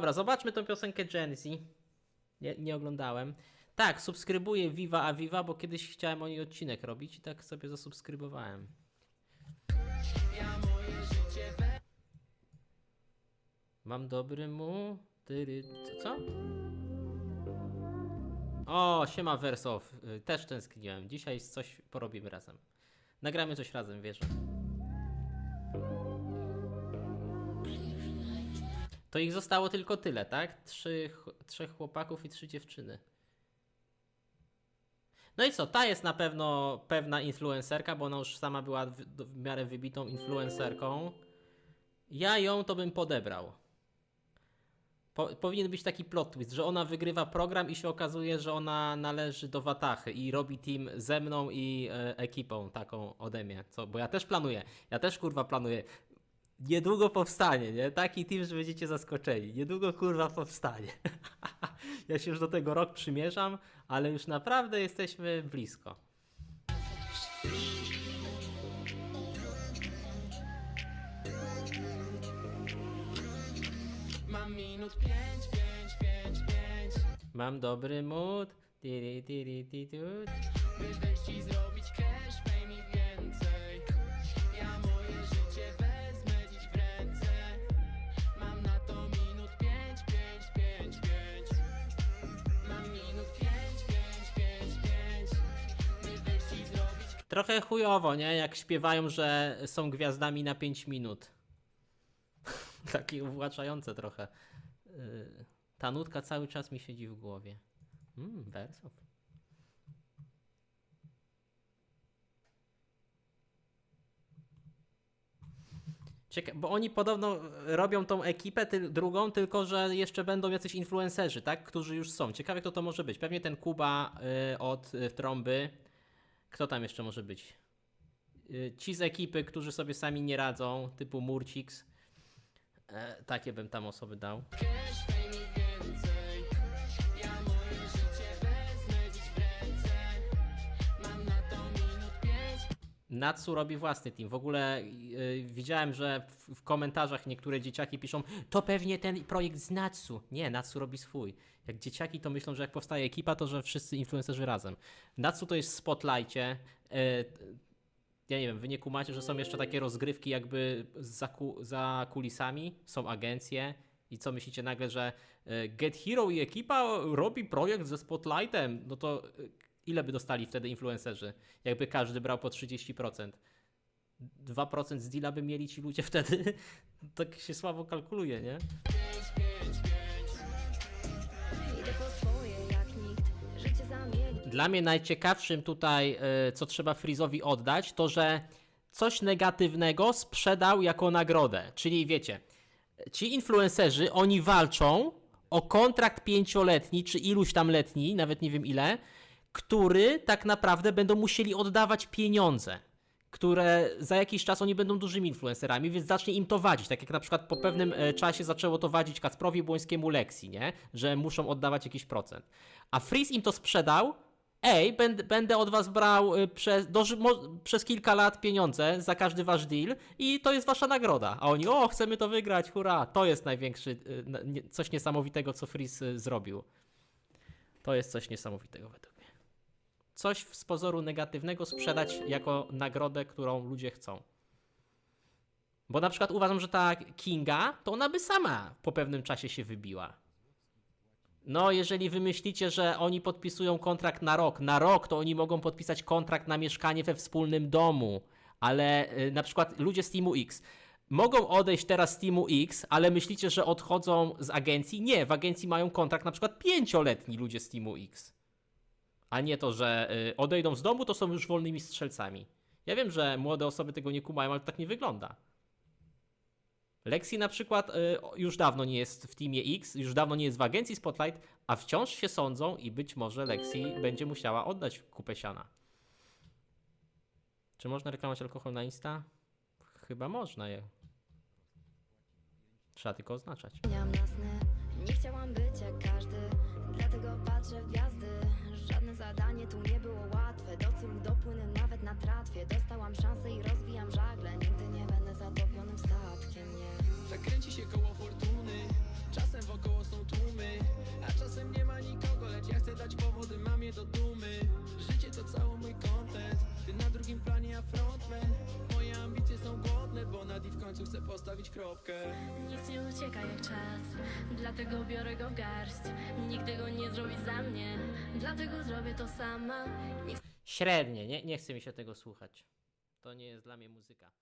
Dobra, zobaczmy tą piosenkę Genzy. Nie, nie oglądałem. Tak, subskrybuję Viva a Viva, bo kiedyś chciałem o niej odcinek robić i tak sobie zasubskrybowałem. Mam dobry mu. Tyry, co? O, siema Wersow. Y, Też tęskniłem. Dzisiaj coś porobimy razem. Nagramy coś razem, wierzę. To ich zostało tylko tyle, tak? Trzy, ch- trzech chłopaków i trzy dziewczyny. No i co? Ta jest na pewno pewna influencerka, bo ona już sama była w, w miarę wybitą influencerką. Ja ją to bym podebrał. Po, powinien być taki plot twist, że ona wygrywa program i się okazuje, że ona należy do Watachy i robi team ze mną i e, ekipą taką ode mnie. Co, bo ja też planuję. Ja też kurwa planuję. Niedługo powstanie, nie? Taki team, że będziecie zaskoczeni. Niedługo kurwa powstanie. ja się już do tego rok przymierzam, ale już naprawdę jesteśmy blisko. Mam minut pięć, pięć, pięć, pięć Mam dobry mood. Tiri, tiri, ti, tu. Trochę chujowo, nie? Jak śpiewają, że są gwiazdami na 5 minut. Takie uwłaczające trochę. Yy, Ta nutka cały czas mi siedzi w głowie. Mmm, wersów. Cieka- bo oni podobno robią tą ekipę ty- drugą, tylko że jeszcze będą jacyś influencerzy, tak? Którzy już są. Ciekawe kto to może być. Pewnie ten Kuba y, od y, trąby. Kto tam jeszcze może być? Y, Ci z ekipy, którzy sobie sami nie radzą, typu Murcix. E, takie bym tam osoby dał. Natsu robi własny team. W ogóle y, widziałem, że w, w komentarzach niektóre dzieciaki piszą, to pewnie ten projekt z Natsu. Nie, Natsu robi swój. Jak dzieciaki to myślą, że jak powstaje ekipa, to że wszyscy influencerzy razem. Natsu to jest w spotlightie. E, ja nie wiem, wy nie kumacie, że są jeszcze takie rozgrywki jakby za, ku, za kulisami, są agencje i co myślicie nagle, że e, Get Hero i ekipa robi projekt ze Spotlightem, no to e, ile by dostali wtedy influencerzy, jakby każdy brał po 30%? 2% z deala by mieli ci ludzie wtedy, tak się słabo kalkuluje, nie? Dla mnie najciekawszym tutaj, e, co trzeba Freeze'owi oddać, to że coś negatywnego sprzedał jako nagrodę. Czyli wiecie, ci influencerzy, oni walczą o kontrakt pięcioletni, czy iluś tam letni, nawet nie wiem ile, który tak naprawdę będą musieli oddawać pieniądze. Które za jakiś czas oni będą dużymi influencerami, więc zacznie im to wadzić. Tak jak na przykład po pewnym e, czasie zaczęło to wadzić Kacprowi Błońskiemu Lexi, nie? Że muszą oddawać jakiś procent. A Freeze im to sprzedał, ej, będę, będę od was brał y, przez, mo, przez kilka lat pieniądze za każdy wasz deal i to jest wasza nagroda. A oni, o, chcemy to wygrać, hurra, to jest największy, na- nie- coś niesamowitego, co Freeze zrobił. To jest coś niesamowitego według. Coś z pozoru negatywnego sprzedać jako nagrodę, którą ludzie chcą. Bo na przykład uważam, że ta Kinga, to ona by sama po pewnym czasie się wybiła. No, jeżeli wymyślicie, że oni podpisują kontrakt na rok, na rok to oni mogą podpisać kontrakt na mieszkanie we wspólnym domu, ale y, na przykład ludzie z Teamu X mogą odejść teraz z Teamu X, ale myślicie, że odchodzą z agencji? Nie, w agencji mają kontrakt na przykład pięcioletni ludzie z Teamu X. A nie to, że y, odejdą z domu, to są już wolnymi strzelcami. Ja wiem, że młode osoby tego nie kumają, ale tak nie wygląda. Lexi na przykład y, już dawno nie jest w teamie X, już dawno nie jest w agencji Spotlight, a wciąż się sądzą i być może Lexi będzie musiała oddać kupę siana. Czy można reklamować alkohol na Insta? Chyba można je. Trzeba tylko oznaczać. na tratwie. Dostałam szansę i rozwijam żagle. Nigdy nie będę zatopionym statkiem, nie. Zakręci się koło fortuny. Czasem wokoło są tłumy. A czasem nie ma nikogo Lecz ja chcę dać powody mam je do dumy. Życie to cały mój kontent. Ty na drugim planie, a frontman. Moje ambicje są głodne Bo nad i w końcu chcę postawić kropkę. Nic nie ucieka jak czas. Dlatego biorę go w garść. Nikt tego nie zrobi za mnie. Dlatego zrobię to sama. Średnie, nie, nie chce mi się tego słuchać. To nie jest dla mnie muzyka.